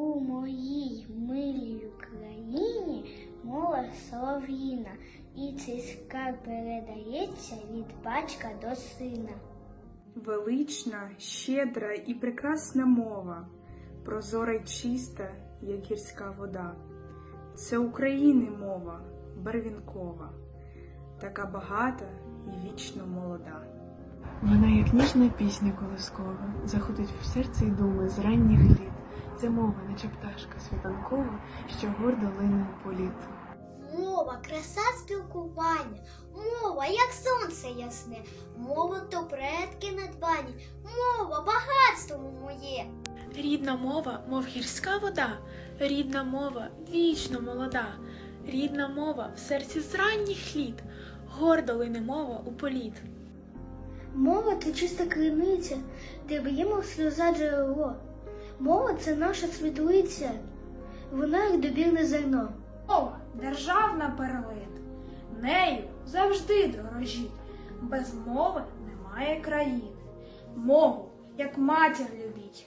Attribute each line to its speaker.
Speaker 1: У моїй милій Україні мова солов'їна, і цей скарб передається від батька до сина.
Speaker 2: Велична, щедра і прекрасна мова, прозора й чиста, як гірська вода. Це України мова, барвінкова, така багата і вічно молода.
Speaker 3: Вона, як ніжна пісня колискова, заходить в серце й думи з ранніх літ. Це мова, наче пташка світанкова, що гордо лине у політ.
Speaker 1: Мова, краса спілкування, мова, як сонце ясне, мова то предки надбані, мова багатство моє.
Speaker 4: Рідна мова, мов гірська вода, рідна мова вічно молода, рідна мова в серці з ранніх літ, гордо лине мова у політ.
Speaker 1: Мова це чиста криниця, де б'ємо сльоза джерело. Мова це наша світлиця, вона як добірне зерно.
Speaker 5: Мова державна перлина. Нею завжди дорожіть. Без мови немає країни. Мову, як матір любіть.